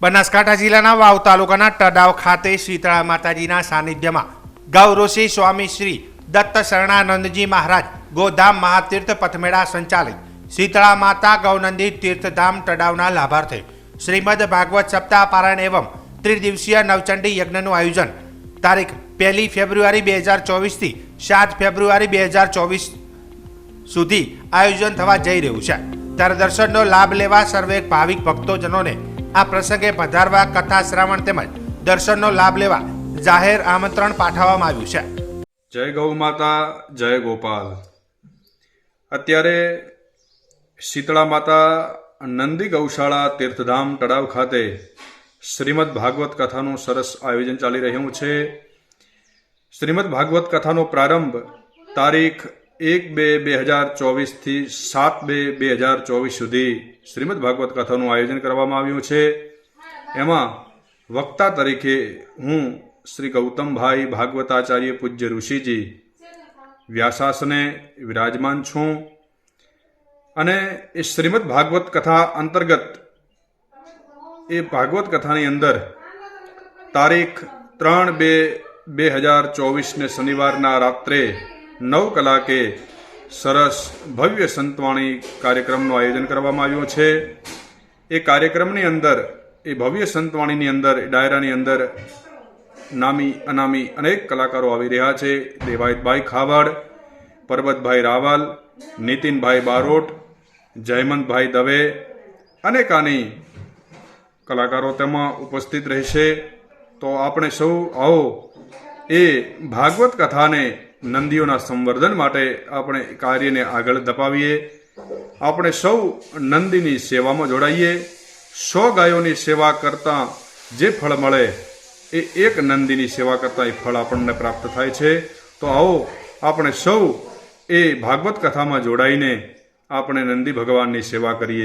બનાસકાંઠા જિલ્લાના વાવ તાલુકાના ટડાવ ખાતે શીતળા માતાજીના સાનિધ્યમાં ગૌરવસિંહ સ્વામી શ્રી દત્ત શરણાનંદજી મહારાજ ગોધામ મહાતીર્થ પથમેળા સંચાલિત શીતળા માતા ગૌનંદી તીર્થધામ ટડાવના લાભાર્થે શ્રીમદ ભાગવત સપ્તાહ પારાયણ એવં ત્રિદિવસીય નવચંડી યજ્ઞનું આયોજન. તારીખ પહેલી ફેબ્રુઆરી બે હજાર ચોવીસથી સાત ફેબ્રુઆરી બે હજાર ચોવીસ સુધી આયોજન થવા જઈ રહ્યું છે. ત્યારે દર્શનનો લાભ લેવા સર્વે ભાવિક ભક્તોજનોને આ પ્રસંગે પધારવા કથા શ્રાવણ તેમજ દર્શનનો લાભ લેવા જાહેર આમંત્રણ પાઠવવામાં આવ્યું છે. જય ગૌ માતા, જય ગોપાલ. અત્યારે શીતળા માતા નંદી ગૌશાળા તીર્થધામ તળાવ ખાતે શ્રીમદ ભાગવત કથાનું સરસ આયોજન ચાલી રહ્યું છે. શ્રીમદ ભાગવત કથાનો પ્રારંભ તારીખ એક બે બે હજાર ચોવીસથી સાત બે બે હજાર ચોવીસ સુધી શ્રીમદ ભાગવત કથાનું આયોજન કરવામાં આવ્યું છે. એમાં વક્તા તરીકે હું શ્રી ગૌતમભાઈ ભાગવતાચાર્ય પૂજ્ય ઋષિજી વ્યાસાસને વિરાજમાન છું અને એ શ્રીમદ ભાગવત કથા અંતર્ગત એ ભાગવત કથાની અંદર તારીખ ત્રણ બે બે હજાર ચોવીસને શનિવારના રાત્રે નવ કલાકે સરસ ભવ્ય સંતવાણી કાર્યક્રમનું આયોજન કરવામાં આવ્યું છે. એ કાર્યક્રમની અંદર, એ ભવ્ય સંતવાણીની અંદર ડાયરાની અંદર નામી, અનામી અનેક કલાકારો આવી રહ્યા છે. દેવાયતભાઈ ખાવડ, પરબતભાઈ રાવલ, નીતિનભાઈ બારોટ, જયમંતભાઈ દવે અનેકાની કલાકારો તેમાં ઉપસ્થિત રહેશે. તો આપણે સૌ આવો એ ભાગવત કથાને નંદીઓના સંવર્ધન માટે આપણે કાર્યને આગળ ધપાવીએ. આપણે સૌ નંદીની સેવામાં જોડાઈએ. સો ગાયોની સેવા કરતાં જે ફળ મળે, એ એક નંદીની સેવા કરતાં એ ફળ આપણને પ્રાપ્ત થાય છે. તો આવો આપણે સૌ એ ભાગવત કથામાં જોડાઈને આપણે નંદી ભગવાનની સેવા કરીએ.